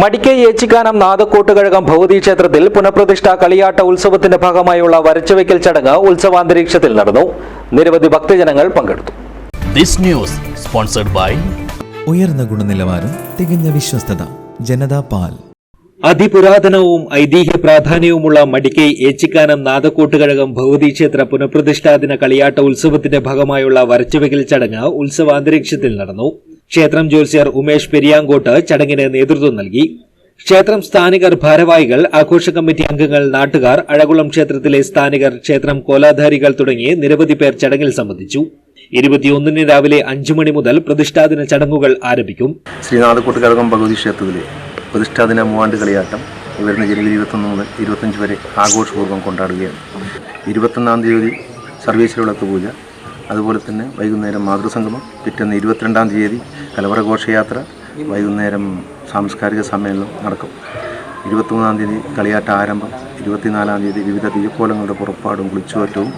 മടിക്കൈ ഏച്ചിക്കാനം നാദക്കോട്ടുകഴകം ഭഗവതി ക്ഷേത്രത്തിൽ പുനഃപ്രതിഷ്ഠ കളിയാട്ട ഉത്സവത്തിന്റെ ഭാഗമായുള്ള വരച്ചുവെക്കൽ ചടങ്ങ് ഉത്സവാന്തരീക്ഷത്തിൽ നടന്നു. നിരവധി ഭക്തജനങ്ങൾ പങ്കെടുത്തു. ദിസ് ന്യൂസ് സ്പോൺസർഡ് ബൈ ഉയർന്ന ഗുണനിലവാരം തികഞ്ഞ വിശ്വസ്തത ജനതാ പാൽ. അതിപുരാതനവും ഐതിഹ്യ പ്രാധാന്യവുമുള്ള മടിക്കൈ ഏച്ചിക്കാനം നാദക്കോട്ടുകഴകം ഭഗവതി ക്ഷേത്ര പുനഃപ്രതിഷ്ഠാദിന കളിയാട്ട ഉത്സവത്തിന്റെ ഭാഗമായുള്ള വരച്ചുവെക്കൽ ചടങ്ങ് ഉത്സവാന്തരീക്ഷത്തിൽ നടന്നു. ക്ഷേത്രം ജ്യോത്സ്യർ ഉമേഷ് പെരിയാങ്കോട്ട് ചടങ്ങിന് നേതൃത്വം നൽകി. ക്ഷേത്രം സ്ഥാനികർ ഭാരവാഹികൾ ആഘോഷ കമ്മിറ്റി അംഗങ്ങൾ നാട്ടുകാർ അഴകുളം ക്ഷേത്രത്തിലെ സ്ഥാനികർ ക്ഷേത്രം കോലാധാരികൾ തുടങ്ങി നിരവധി പേർ ചടങ്ങിൽ സംബന്ധിച്ചു. ഇരുപത്തിയൊന്നിന് രാവിലെ അഞ്ചു മണി മുതൽ പ്രതിഷ്ഠാദിന ചടങ്ങുകൾ ആരംഭിക്കും. ശ്രീനാഥക്കോട്ട് കഴകം ഭഗവതി ക്ഷേത്രത്തിലെ പ്രതിഷ്ഠാദിന മൂവാണ്ട് കളിയാട്ടം വരുന്ന ജനുവരി ഇരുപത്തൊന്ന് മുതൽ ഇരുപത്തഞ്ച് വരെ ആഘോഷപൂർവം കൊണ്ടാടുകയാണ്. ഇരുപത്തൊന്നാം തീയതി സർവീശ്വരവിളക്ക് പൂജ അതുപോലെ തന്നെ വൈകുന്നേരം മാതൃസംഗമം പിറ്റേന്ന് ഇരുപത്തിരണ്ടാം തീയതി കലവറ ഘോഷയാത്ര വൈകുന്നേരം സാംസ്കാരിക സമ്മേളനം നടക്കും. ഇരുപത്തിമൂന്നാം തീയതി കളിയാട്ട ആരംഭം ഇരുപത്തിനാലാം തീയതി വിവിധ തീയക്കോലങ്ങളുടെ പുറപ്പാടും കുളിച്ചുവറ്റവും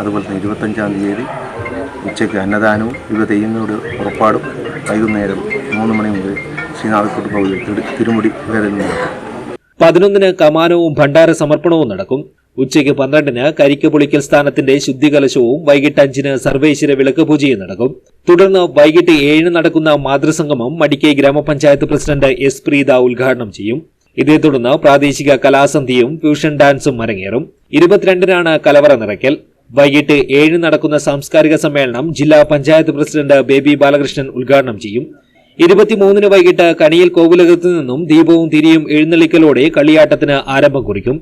അതുപോലെ തന്നെ ഇരുപത്തഞ്ചാം തീയതി ഉച്ചയ്ക്ക് അന്നദാനവും വിവിധ തെയ്യങ്ങളുടെ പുറപ്പാടും വൈകുന്നേരം മൂന്ന് മണി മുതൽ ശ്രീനാഥക്കൂട്ട് ഭൗതി തിരുമുടി വേദന നടക്കും. പതിനൊന്നിന് കമാനവും ഭണ്ഡാര സമർപ്പണവും നടക്കും. ഉച്ചയ്ക്ക് പന്ത്രണ്ടിന് കരിക്ക് പൊളിക്കൽ സ്ഥാനത്തിന്റെ ശുദ്ധികലശവും വൈകിട്ട് അഞ്ചിന് സർവേശ്വര വിളക്ക് പൂജയും നടക്കും. തുടർന്ന് വൈകിട്ട് ഏഴിന് നടക്കുന്ന മാതൃസംഗമം മടിക്കൈ ഗ്രാമപഞ്ചായത്ത് പ്രസിഡന്റ് എസ് പ്രീത ഉദ്ഘാടനം ചെയ്യും. ഇതേ തുടർന്ന് പ്രാദേശിക കലാസന്ധിയും ഫ്യൂഷൻ ഡാൻസും അരങ്ങേറും. ഇരുപത്തിരണ്ടിനാണ് കലവറ നിറയ്ക്കൽ. വൈകിട്ട് ഏഴിന് നടക്കുന്ന സാംസ്കാരിക സമ്മേളനം ജില്ലാ പഞ്ചായത്ത് പ്രസിഡന്റ് ബേബി ബാലകൃഷ്ണൻ ഉദ്ഘാടനം ചെയ്യും. ഇരുപത്തിമൂന്നിന് വൈകിട്ട് കണിയിൽ കോവിലകത്തു നിന്നും ദീപവും തിരിയും എഴുന്നള്ളിക്കലോടെ കളിയാട്ടത്തിന് ആരംഭം കുറിക്കും.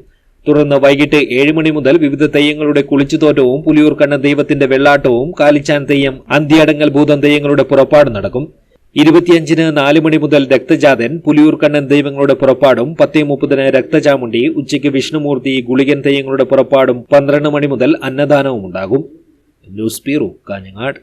തുടർന്ന് വൈകിട്ട് ഏഴ് മണി മുതൽ വിവിധ തെയ്യങ്ങളുടെ കുളിച്ചുതോറ്റവും പുലിയൂർക്കണ്ണ ദൈവത്തിന്റെ വെള്ളാട്ടവും കാലിച്ചാൻ തെയ്യം അന്തിയടങ്ങൽ ഭൂതം തെയ്യങ്ങളുടെ പുറപ്പാട് നടക്കും. ഇരുപത്തിയഞ്ചിന് നാല് മണി മുതൽ രക്തജാതൻ പുലിയൂർക്കണ്ണൻ ദൈവങ്ങളുടെ പുറപ്പാടും പത്തേ മുപ്പതിന് രക്തചാമുണ്ടി ഉച്ചയ്ക്ക് വിഷ്ണുമൂർത്തി ഗുളികൻ തെയ്യങ്ങളുടെ പുറപ്പാടും പന്ത്രണ്ട് മണി മുതൽ അന്നദാനവും ഉണ്ടാകും. News bureau Kanhangad.